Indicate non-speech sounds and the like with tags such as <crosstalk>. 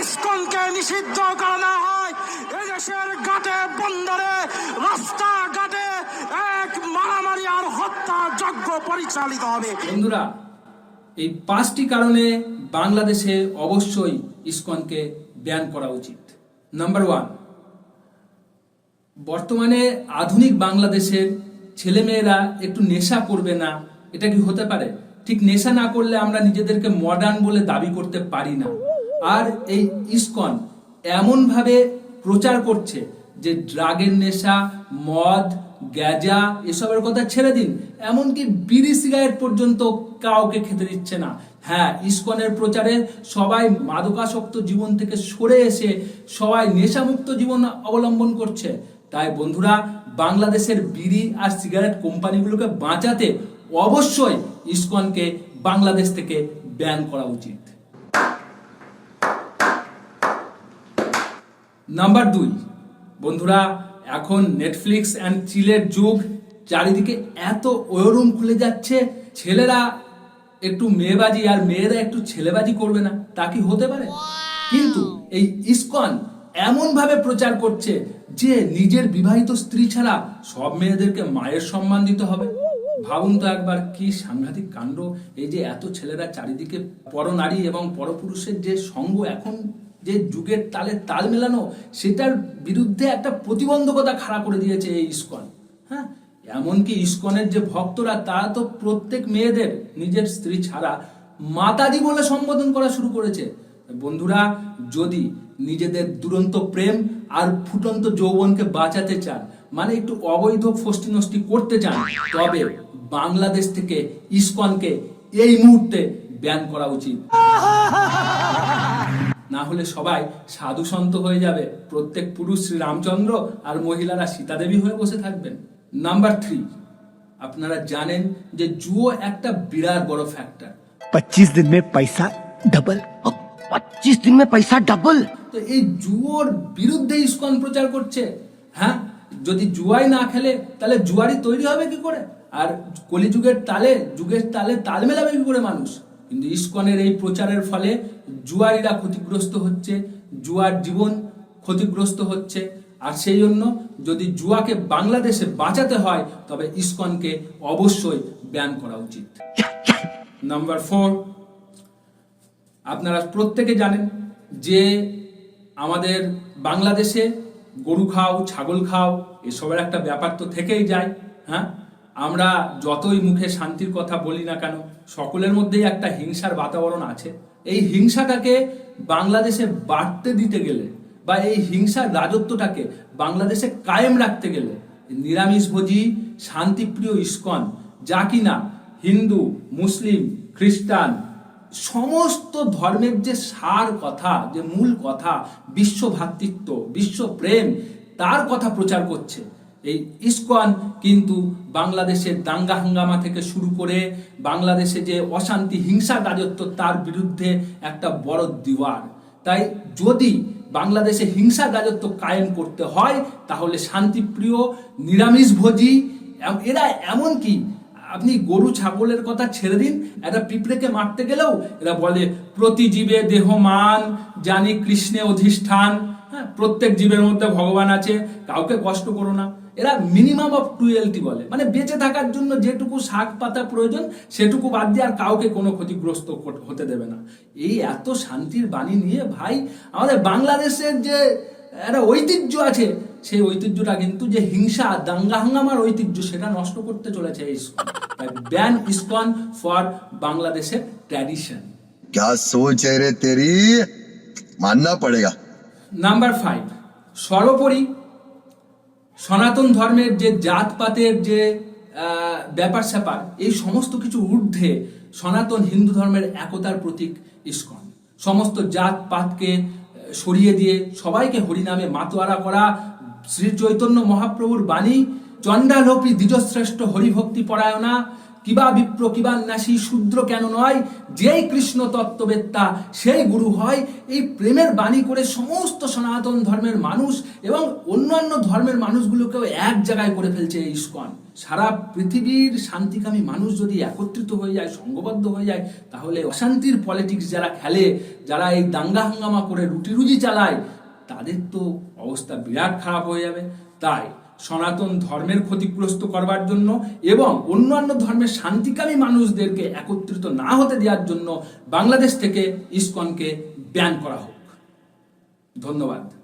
ইস্কনকে নিষিদ্ধ করা হয়। এই দেশের ঘাটে, বন্দরে, রাস্তাঘাটে এক মারামারি আর হত্যা যজ্ঞ পরিচালিত হবে। বন্ধুরা, এই পাঁচটি কারণে বাংলাদেশে অবশ্যই ইসকনকে ব্যান করা উচিত। নাম্বার ওয়ান বর্তমানে আধুনিক বাংলাদেশের ছেলেমেয়েরা একটু নেশা করবে না, এটা কি হতে পারে? ঠিক নেশা না করলে আমরা নিজেদেরকে মডার্ন বলে দাবি করতে পারি না। আর এই ইসকন এমনভাবে প্রচার করছে যে ড্রাগের নেশা, মদ, গ্যাজা এসবের কথা ছেড়ে দিন। এমনকি বিড়ি সিগারেট পর্যন্ত কাউকে খেতে দিচ্ছে না। হ্যাঁ ইস্কনের প্রচারে সবাই মাদকাসক্ত জীবন থেকে সরে এসে সবাই নেশামুক্ত জীবন অবলম্বন করছে। তাই বন্ধুরা, বাংলাদেশের বিড়ি আর সিগারেট কোম্পানিগুলোকে বাঁচাতে অবশ্যই ইস্কনকে বাংলাদেশ থেকে ব্যান করা উচিত। নাম্বার দুই, বন্ধুরা, এখন নেটফ্লিক্স অ্যান্ড চিলের যুগ, চারিদিকে এত ওয়রুম খুলে যাচ্ছে, ছেলেরা একটু মেয়েবাজি আর মেয়েরা একটু ছেলেবাজি করবে না, তা কি হতে পারে? কিন্তু এই ইসকন এমন ভাবে প্রচার করছে যে নিজের বিবাহিত স্ত্রী ছাড়া সব মেয়েদেরকে মায়ের সম্মান দিতে হবে। ভাবুন তো একবার কি সাংঘাতিক কাণ্ড, এই যে এত ছেলেরা চারিদিকে পরনারী এবং পরপুরুষের যে সঙ্গ এখন যে যুগের তালে তাল মেলানো, সেটার বিরুদ্ধে একটা প্রতিবন্ধকতা খাড়া করে দিয়েছে এই ইস্কন। হ্যাঁ? এমনকি ইস্কনের যে ভক্তরা তারা তো প্রত্যেক মেয়েদের, নিজের স্ত্রী ছাড়া মাতাজি বলে সম্বোধন করা শুরু করেছে। বন্ধুরা, যদি নিজেদের দুরন্ত প্রেম আর ফুটন্ত যৌবনকে বাঁচাতে চান মানে একটু অবৈধ ফষ্টি নষ্টি করতে চান, তবে বাংলাদেশ থেকে ইস্কনকে এই মুহূর্তে ব্যান করা উচিত। <laughs> না হলে সবাই সাধু সন্ত হয়ে যাবে। প্রত্যেক পুরুষ শ্রীরামচন্দ্র আর মহিলারা সীতা দেবী হয়ে বসে থাকবেন। নাম্বার থ্রি আপনারা জানেন যে জুয়ো একটা বিরাট বড় ফ্যাক্টর পঁচিশ দিন মে পয়সা ডাবল পঁচিশ দিন মে পয়সা ডাবল তো এই জুয়োর বিরুদ্ধে ইস্কন প্রচার করছে। হ্যাঁ? যদি জুয়াই না খেলে তাহলে জুয়ারি তৈরি হবে কি করে? আর কলিযুগের তালে যুগের তালে তাল মেলাবে কি করে মানুষ? কিন্তু ইস্কনের এই প্রচারের ফলে জুয়ারিরা ক্ষতিগ্রস্ত হচ্ছে, জুয়ার জীবন ক্ষতিগ্রস্ত হচ্ছে। আর সেই জন্য যদি জুয়াকে বাংলাদেশে বাঁচাতে হয়, তবে ইস্কনকে অবশ্যই ব্যান করা উচিত। নাম্বার ফোর আপনারা প্রত্যেকে জানেন যে আমাদের বাংলাদেশে গরু খাও, ছাগল খাও, এসবের একটা ব্যাপার তো থেকেই যায় হ্যাঁ? আমরা যতই মুখে শান্তির কথা বলি না কেন, সকলের মধ্যেই একটা হিংসার বাতাবরণ আছে। এই হিংসাটাকে বাংলাদেশে বাড়তে দিতে গেলে বা এই হিংসার রাজত্বটাকে বাংলাদেশে কায়েম রাখতে গেলে নিরামিষভোজী শান্তিপ্রিয় ইস্কন, যা কিনা হিন্দু, মুসলিম, খ্রিস্টান, সমস্ত ধর্মের যে সার কথা, যে মূল কথা বিশ্ব ভ্রাতৃত্ব বিশ্ব প্রেম তার কথা প্রচার করছে। এই ইস্কন কিন্তু বাংলাদেশের দাঙ্গা হাঙ্গামা থেকে শুরু করে বাংলাদেশে যে অশান্তি, হিংসা, রাজত্ব, তার বিরুদ্ধে একটা বড় দিওয়ার। তাই যদি বাংলাদেশে হিংসা, রাজত্ব কায়েম করতে হয়, তাহলে শান্তিপ্রিয়, নিরামিষভোজী এরা এমন কি? আপনি গরু, ছাগলের কথা ছেড়ে দিন একটা পিঁপড়েকে মারতে গেলেও এরা বলে প্রতি জীবে দেহমান জানি কৃষ্ণে অধিষ্ঠান। হ্যাঁ প্রত্যেক জীবের মধ্যে ভগবান আছে, কাউকে কষ্ট করো না। এরা মিনিমাম অফ টুয়েলটি বলে মানে বেঁচে থাকার জন্য যেটুকু শাক পাতা প্রয়োজন সেটুকু বাদ দিয়ে আর কাউকে কোনো ক্ষতিগ্রস্ত কর- হতে দেবে না এই এত শান্তির বাণী নিয়ে ভাই আমাদের বাংলাদেশের যে একটা ঐতিহ্য আছে সেই ঐতিহ্যটা কিন্তু যে হিংসা দাঙ্গা হাঙ্গামার ঐতিহ্য সেটা নষ্ট করতে চলেছে এই ব্যান ইসকন ফর বাংলাদেশের ট্র্যাডিশন क्या सोच है रे तेरी मानना पड़ेगा নাম্বার ফাইভ সর্বোপরি সনাতন ধর্মের যে জাতপাতের যে ব্যাপার স্যাপার, এই সমস্ত কিছু ঊর্ধ্বে সনাতন হিন্দু ধর্মের একতার প্রতীক ইস্কন। সমস্ত জাত পাতকে সরিয়ে দিয়ে সবাইকে হরিনামে মাতোয়ারা করা শ্রী চৈতন্য মহাপ্রভুর বাণী, চণ্ডালোপী দ্বিজশ্রেষ্ঠ হরিভক্তি পরায়ণা কিবা বিপ্র, কিবা নাসী শূদ্র কেন নয়? যেই কৃষ্ণ তত্ত্ববেত্তা, সেই গুরু হয়। এই প্রেমের বাণী করে সমস্ত সনাতন ধর্মের মানুষ এবং অন্যান্য ধর্মের মানুষগুলোকেও এক জায়গায় করে ফেলছে এই ইস্কন। সারা পৃথিবীর শান্তিকামী মানুষ যদি একত্রিত হয়ে যায় সংঘবদ্ধ হয়ে যায়, তাহলে অশান্তির পলিটিক্স যারা খেলে, যারা এই দাঙ্গা হাঙ্গামা করে রুটি রুজি চালায়, তাদের তো অবস্থা বিরাট খারাপ হয়ে যাবে। তাই সনাতন ধর্মের ক্ষতিগ্রস্ত করবার জন্য এবং অন্যান্য ধর্মের শান্তিকামী মানুষদেরকে একত্রিত না হতে দেওয়ার জন্য বাংলাদেশ থেকে ইস্কনকে ব্যান করা হোক। ধন্যবাদ।